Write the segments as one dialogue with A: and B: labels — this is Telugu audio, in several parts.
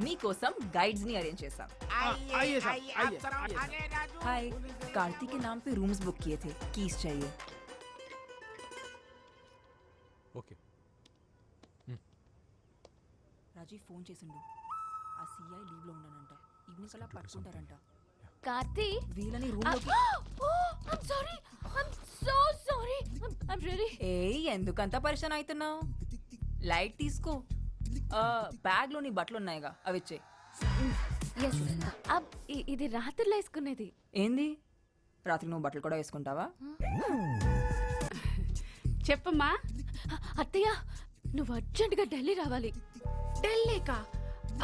A: మీకోసం
B: గైడ్స్ని అరేంజ్
A: చేసాం హాయ్ కార్తీక్ నామ్ పే రూమ్స్ బుక్ కియే థే కీస్ చాయే.
C: ఓకే.
A: రాజీ ఫోన్ చేసిండు. ఆ సిఐ లీవ్లో ఉన్నానంట. ఈవినింగ్ అలా పట్టుకుంటారంట
D: కార్తీ
A: వీళ్ళని రూమ్లోకి
D: I'm sorry I'm so sorry I'm really
A: ఏయ్ ఎందుకంత పరిశాన్ అవుతున్నావు? లైట్ తీసుకో. బ్యాగ్లో నీ బట్టలు ఉన్నాయిగా అవి
D: ఇది రాత్రిలో వేసుకునేది.
A: ఏంది? రాత్రి నువ్వు బట్టలు కూడా వేసుకుంటావా?
E: చెప్పమ్మా.
D: అత్తయ్య నువ్వు అర్జెంటుగా ఢిల్లీ రావాలి.
E: ఢిల్లీకా?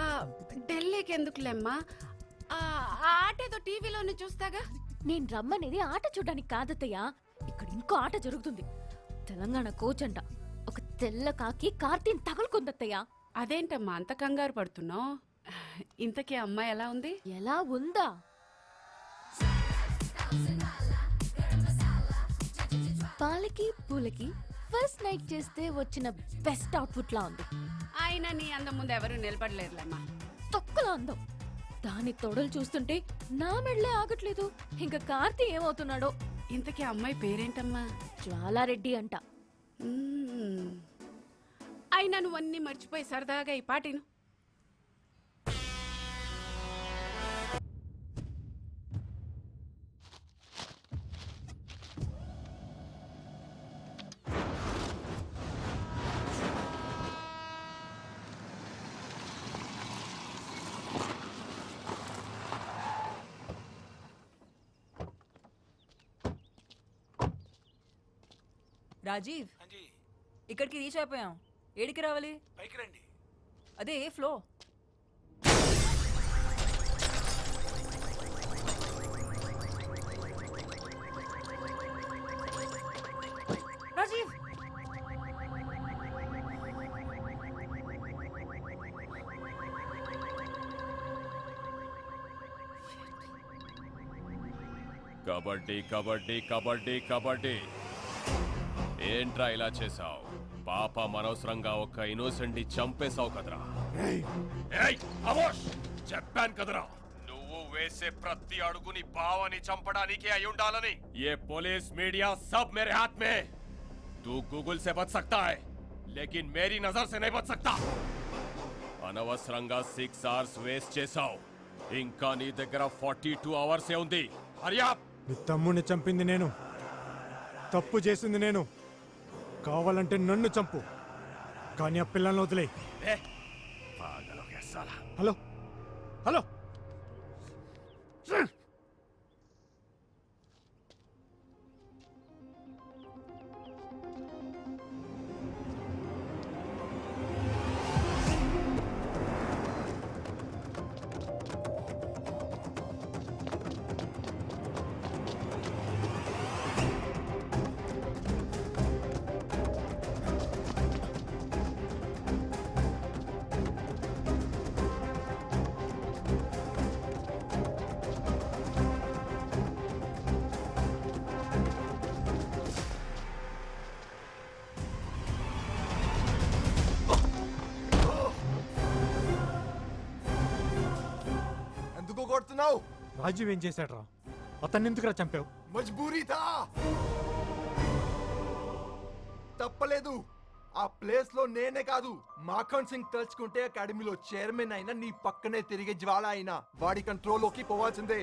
E: ఆ, ఢిల్లీకి ఎందుకులేమ్మా? ఆట ఏదో టీవీలోనే చూస్తాగా?
D: నేను రమ్మనేది ఆట చూడడానికి కాదత్తయ్య. ఇక్కడ ఇంకో ఆట జరుగుతుంది. తెలంగాణ కోచ్ అంట. ఒక తెల్ల కాకి కార్తీని తగులుకుందత్తయ్య.
E: అదేంటమ్మా అంత కంగారు పడుతున్నావు? ఇంతకీ అమ్మాయి ఎలా ఉంది?
D: ఎలా ఉందా? పాలకి పూలకి ఫస్ట్ నైట్ చేస్తే వచ్చిన బెస్ట్ అవుట్ఫుట్ లా ఉంది.
E: ఆయన నీ అంద ముందు ఎవరు నిలబడలేరులేమ్మా.
D: తొక్కలో అందం. దాని తొడలు చూస్తుంటే నా మెడలే ఆగట్లేదు. ఇంకా కార్తీ ఏమవుతున్నాడో?
E: ఇంతకీ అమ్మాయి పేరేంటమ్మా?
D: జ్వాలారెడ్డి అంట.
E: మ్మ్. అయినా నువ్వు అన్నీ మర్చిపోయి సరదాగా ఈ పాటిను
A: రాజీవ్ ఇక్కడికి రీచ్ అయిపోయాం ఏడికి రావాలి?
B: పైకి రండి.
A: అదే ఏ ఫ్లో? రాజీవ్!
F: కబడ్డీ కబడ్డీ కబడ్డీ కబడ్డీ. ఏంట్రా ఇలా చేసావు పాప అనవసరంగా ఒక ఇన్నోసెంట్ ని చంపేశావు కదరా ఏయ్, అమోష్! చెప్పాను కదరా నువ్వు వేసే ప్రతి అడుగుని బావని చంపడానికి అయి ఉండాలని ఏ పోలీస్ మీడియా सब मेरे हाथ में तू गूगल से बच सकता है लेकिन मेरी नजर से नहीं बच सकता అనవసరంగా సిక్స్ అవర్స్ వేస్ట్ చేసావు ఇంకా నీ దగ్గర ఫార్టీ టూ అవర్స్ ఉంది హరియా
C: నీ తమ్ముడిని చంపింది నేను తప్పు చేసింది నేను కావాలంటే నన్ను చంపు. కానీ ఆ పిల్లల్ని వదిలే హలో? హలో?
G: కొడుతున్నావు
C: రాజీవ్ ఏం చేశాడ్రా? అతన్ని ఎందుకురా చంపావు?
G: మజ్బూరీ థా తప్పలేదు. ఆ ప్లేస్లో నేనే కాదు. మాఖన్ సింగ్ తలుచుకుంటే అకాడమీలో చైర్మన్ అయినా నీ పక్కనే తిరిగే జ్వాల అయినా వాడి కంట్రోల్లోకి పోవాల్సిందే.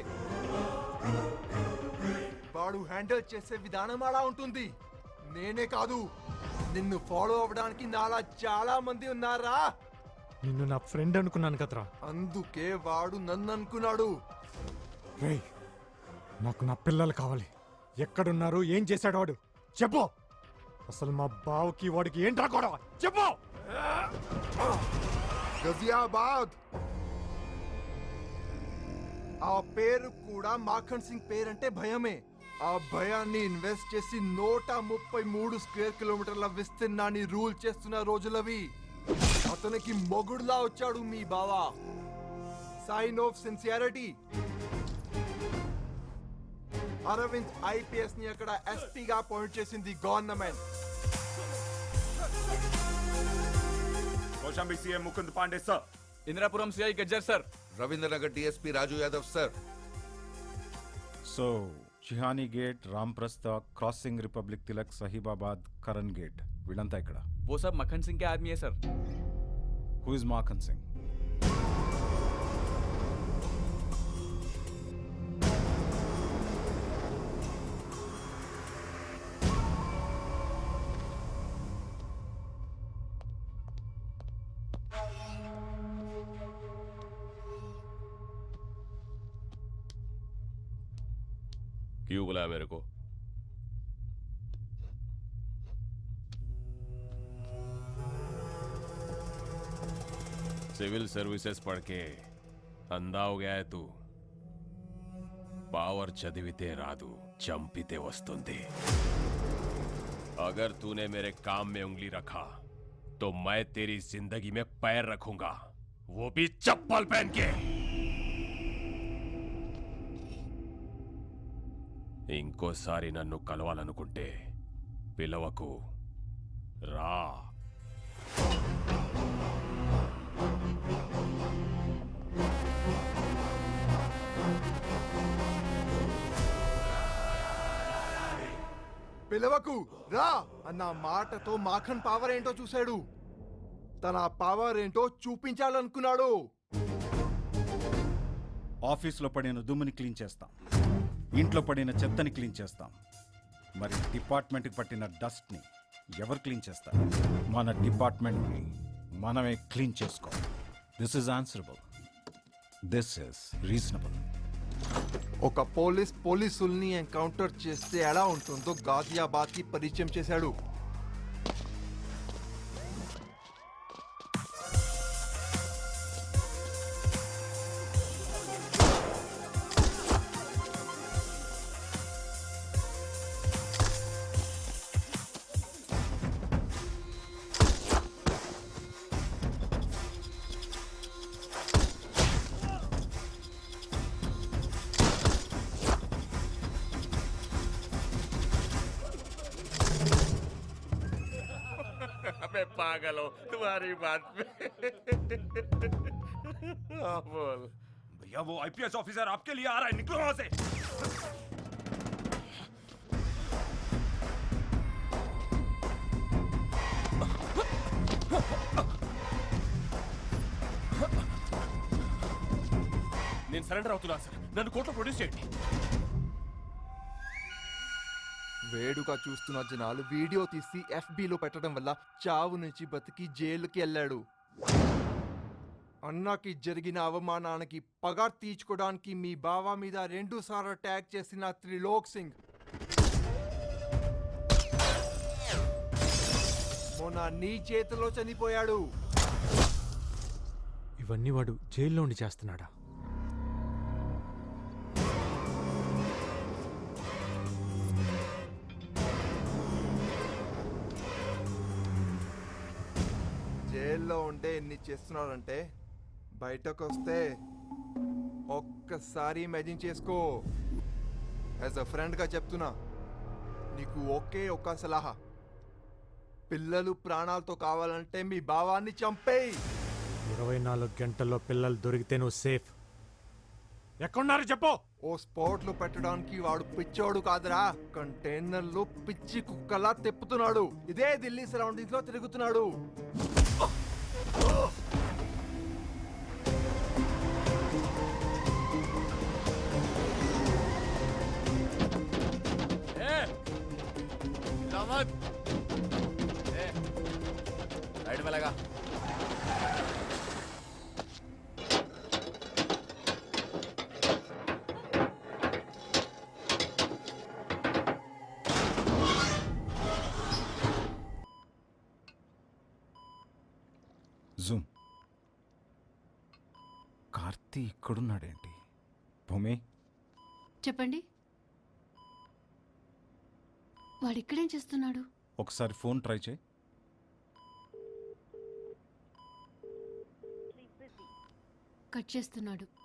G: వాడు హ్యాండిల్ చేసే విధానం అలా ఉంటుంది. నేనే కాదు. నిన్ను ఫాలో అవ్వడానికి నాలా చాలా మంది ఉన్నారా?
C: నిన్ను నా ఫ్రెండ్ అనుకున్నాను కదరా.
G: అందుకే వాడు నన్ను అనుకున్నాడు
C: రేయ్ నాకు నా పిల్లలు కావాలి. ఎక్కడున్నారు ఏం చేశాడు వాడు. చెప్పు. అసలు మా బావకి వాడికి ఏం రాకూడదు చెప్పు.
G: గజియాబాద్ ఆ పేరు కూడా మాఖన్ సింగ్ పేరంటే భయమే. ఆ భయాన్ని ఇన్వెస్ట్ చేసి నూట ముప్పై మూడు స్క్వేర్ కిలోమీటర్ల విస్తీర్ణాన్ని రూల్ చేస్తున్న రోజులవి. అతనికి మొగుడులా వచ్చాడు మీ బావా sign off sincerity Arvind IPS ని అక్కడ ఎస్పీగా అపాయింట్ చేసింది government
H: Kaushambi CM Mukund Pandey sir Indirapuram CI Gajjar sir
I: Ravindranagar DSP Raju Yadav sir
J: so చిహానీ gate Ramprastha crossing republic Tilak Sahibabad Karan gate వీళ్ళంతా ఇక్కడ
H: वो सब मक्खन सिंह के आदमी है sir
J: Who is Markhan Singh?
F: क्यों बुलाया मेरे को सिविल सर्विसेज पढ़ के अंधा हो गया है तू पावर చదివితే రాదు చంపితే వస్తుంది अगर तूने मेरे काम में उंगली रखा तो मैं तेरी जिंदगी में पैर रखूंगा वो भी चप्पल पहन के ఇంకోసారి నన్ను కలవాలనుకుంటే పిలవకు రా
G: పిలవకు. రా. అన్న మాటతో మాఖన్ పవర్ ఏంటో చూశాడు. తన పవర్ ఏంటో చూపించాలనుకున్నాడు.
J: ఆఫీస్లో పడిన దుమ్ముని క్లీన్ చేస్తాం. ఇంట్లో పడిన చెత్తని క్లీన్ చేస్తాం. మరి డిపార్ట్మెంట్కి పట్టిన డస్ట్ని ఎవరు క్లీన్ చేస్తారు? మన డిపార్ట్మెంట్ని మనమే క్లీన్ చేసుకోవాలి. This is answerable this is reasonable
G: ఒక పోలీస్ పోలీసుల్ని ఎన్కౌంటర్ చేస్తే ఎలా ఉంటుందో గాజియాబాద్కి పరిచయం చేశాడు.
F: पागल हूँ तुम्हारी बात पे हाँ, बोल
J: भैया वो आईपीएस ऑफिसर आपके लिए आ रहा है निकलो वहां से
F: నేను సరెండర్ అవుతున్నా సార్ నన్ను కోర్టులో ప్రొడ్యూస్ చేయండి
G: వేడుగా చూస్తున్న జనాలు వీడియో తీసి ఎఫ్బిలో పెట్టడం వల్ల చావు నుంచి బతికి జైలుకి వెళ్ళాడు. అన్నకి జరిగిన అవమానానికి పగ తీర్చుకోవడానికి మీ బావ మీద రెండుసార్లు ట్యాగ్ చేసిన త్రిలోక్ సింగ్. మొన్న నీ చేతిలో చనిపోయాడు.
C: ఇవన్నీ వాడు జైల్లో ఉండి చేస్తున్నాడా?
G: జైల్లో ఉంటే ఎన్ని చేస్తున్నాడంటే బయటకు వస్తే ఒక్కసారి ఇమాజిన్ చేసుకో. యాజ్ అ ఫ్రెండ్గా చెప్తున్నా నీకు ఒకే ఒక్క సలహా. పిల్లలు ప్రాణాలతో కావాలంటే మీ భావాన్ని చంపేయి.
C: ఇరవై నాలుగు గంటల్లో పిల్లలు దొరికితే నువ్వు సేఫ్ ఎక్కడున్నారు చెప్పు.
G: ఓ స్పాట్లో పెట్టడానికి వాడు పిచ్చోడు కాదురా. కంటైనర్లు పిచ్చి కుక్కలా తిప్పుతున్నాడు. ఇదే ఢిల్లీ సరౌండింగ్స్లో తిరుగుతున్నాడు.
J: జూమ్. కార్తీ ఇక్కడున్నాడేంటి? భూమి?
E: చెప్పండి. వాడు ఇక్కడేం చేస్తున్నాడు?
J: ఒకసారి ఫోన్ ట్రై చేయి.
E: కట్ చేస్తున్నాడు.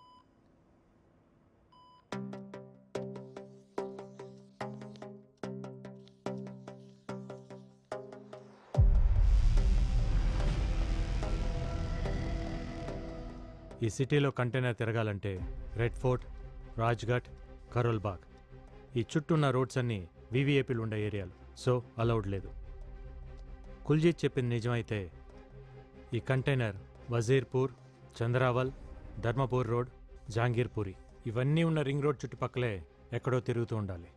C: ఈ సిటీలో కంటైనర్ తిరగాలంటే రెడ్ ఫోర్ట్ రాజ్ఘాట్ కరోల్ బాగ్ ఈ చుట్టూన్న రోడ్స్ అన్నీ వివిఐపీలు ఉండే ఏరియాలు సో అలౌడ్ లేదు. కుల్జీత్ చెప్పింది నిజమైతే ఈ కంటైనర్ వజీర్పూర్ చంద్రావల్ ధర్మపూర్ రోడ్ జాంగీర్పూరి ఇవన్నీ ఉన్న రింగ్ రోడ్ చుట్టుపక్కలే ఎక్కడో తిరుగుతూ ఉండాలి.